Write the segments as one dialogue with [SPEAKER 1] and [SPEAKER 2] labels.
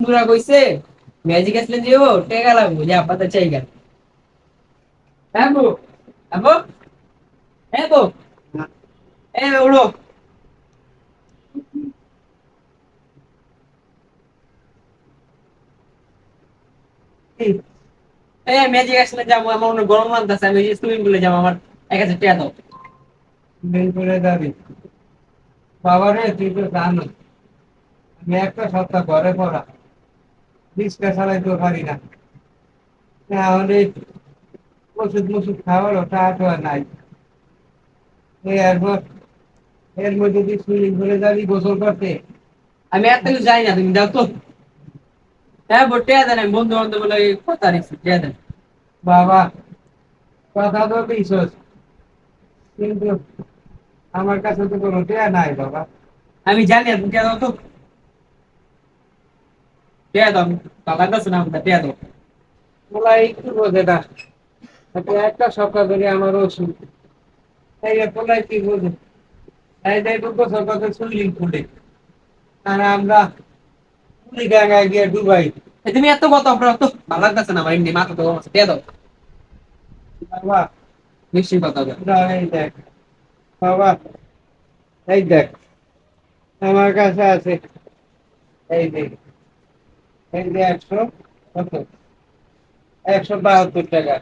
[SPEAKER 1] বন্ধুরা কইছে ম্যাজিক আসলে যে ও টেকা লাগবো, যে আপাতত চাই গেল বউ? হ্যাঁ এ এ আমার আমি সুইমিং আমার
[SPEAKER 2] বাবা রে তুই তো জানো আমি একটা সপ্তাহ ঘরে পড়া। রিক্সা চালাইতেও পারি না। তাহলে ওষুধ টাকা আর নাই। এরপর এর মধ্যে তুই সুইমিং করে যাবি গোসল করতে।
[SPEAKER 1] আমি এত যাই না তুমি দাও তো। হ্যাঁ বউ টাকা দেন আমি বন্ধু বান্ধব বলে কথা নিচ্ছি দেন।
[SPEAKER 2] বাবা কথা তো বিশ্বাস কিন্তু আমার কাছে তো কোনো টেয়া নাই বাবা।
[SPEAKER 1] আমি জানি তুমি দাও তো।
[SPEAKER 2] বলা একটু বোঝে না একটা সপ্তাহ ধরে আমার ওষুধ এই পোলাই কি বোঝে? এই যে সুইমিং পুলে আর আমরা গিয়ে ডুবাই।
[SPEAKER 1] তুমি এত কথা আপনার তো ভালো লাগতেছে না আমার এমনি মাথা তো
[SPEAKER 2] বাবা
[SPEAKER 1] নিশ্চয়ই কথা
[SPEAKER 2] এই দেখ। বাবা এই দেখ। আমার কাছে আছে। এই দেখ। একশো কত? একশো বাহাত্তর টাকা।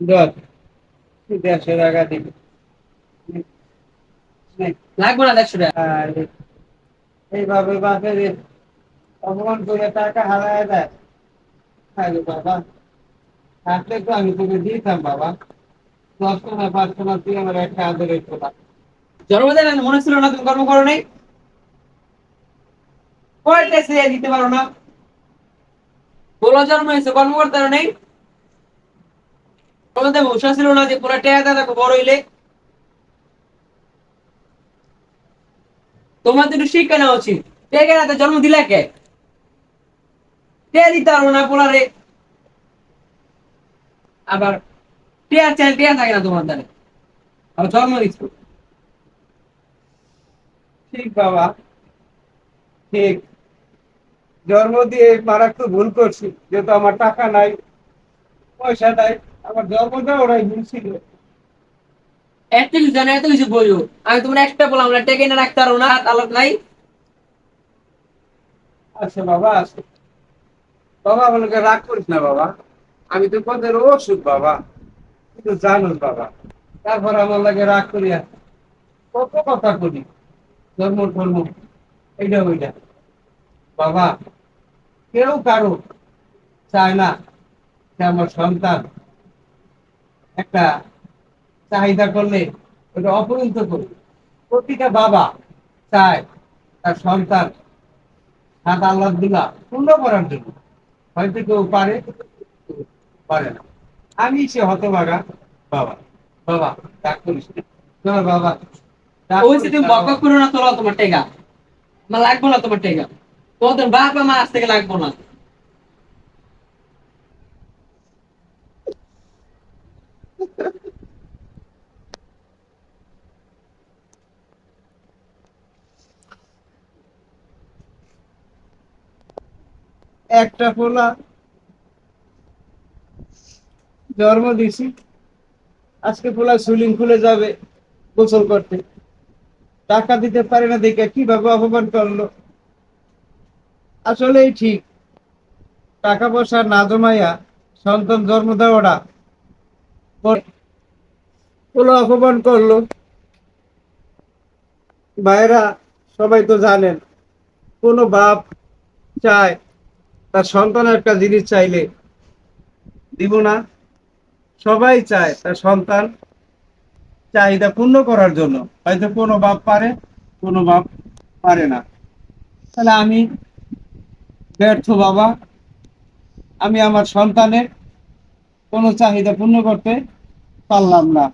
[SPEAKER 2] দশ। দেড়শো টাকা দিবি।
[SPEAKER 1] লাগবে না দেড়শো টাকা?
[SPEAKER 2] এইভাবে বাপের অপমান করে টাকা হারায় দেয়। আরে বাবা। থাকলে তো আমি তোকে দিতাম বাবা। দশটা না পাঁচটা না তুই আমার একটা আদরের তোলা
[SPEAKER 1] জন্মদিন মনে ছিল না তুমি কর্ম করো নাই? দিতে পারো না। জন্ম হয়েছে কর্ম করতে নাই। তোমাদের ভূষা ছিল না যে, পুরো টেয়া দেখো, বড় হইলে। তোমার তো একটু শিক্ষা নেওয়া উচিত। টেকে না জন্ম দিলা কে? টেয়া দিতে পারো না পোলারে। আবার টেয়া চাই টেয়া থাকে না তোমার দ্বারা। আবার জন্ম দিচ্ছ।
[SPEAKER 2] ঠিক বাবা। ঠিক। জন্ম দিয়ে মারাত্মক ভুল করছি যেহেতু আমার টাকা নাই পয়সা নাই আমার জন্মটা ওরাই ভুল ছিল।
[SPEAKER 1] জানে এত কিছু বইও। আমি তোমার একটা বললাম না টেকে না রাখতে পারো না আলাপ নাই।
[SPEAKER 2] আচ্ছা বাবা আছে বাবা বলকে রাগ করিস না বাবা। আমি তো পদের ওষুধ বাবা। তুই তো জানোস বাবা। তারপর আমার লাগে রাগ করিয়া কত কথা করি ধর্ম ধর্ম। এইটা ওইটা। বাবা কেউ কারও চায় না যে আমার সন্তান একটা চাহিদা করলে ওটা অপরিণত করি প্রতিটা বাবা চায় তার সন্তান হাত দিলা পূর্ণ করার জন্য। হয়তো কেউ পারে পারে না। আমি সে হতভাগা বাবা। বাবা, ডাক করিস। চলো বাবা
[SPEAKER 1] ওই যে তুমি বকা করো না তোলা তোমার টেকা। আমার লাগবো না তোমার টেকা। তোমাদের বাপ মা আজ থেকে লাগবো না।
[SPEAKER 2] একটা পোলা জন্ম দিছি আজকে পোলা সুইমিং খুলে যাবে গোসল করতে। টাকা দিতে পারে না দেখে কীভাবে অপমান করল। আসলেই ঠিক। টাকা পয়সা না জমাইয়া সন্তান জন্ম দেওয়াটা পোলা অপমান করল? ভাইরা সবাই তো জানেন, কোনো বাপ চায় তার সন্তান একটা জিনিস চাইলে দিব না। সবাই চায় তার সন্তান চাহিদা পূর্ণ করার জন্য। হয়তো কোনো বাপ পারে, কোনো বাপ পারে না। তাহলে আমি ব্যর্থ বাবা। আমি আমার সন্তানের কোনো চাহিদা পূর্ণ করতে পারলাম না।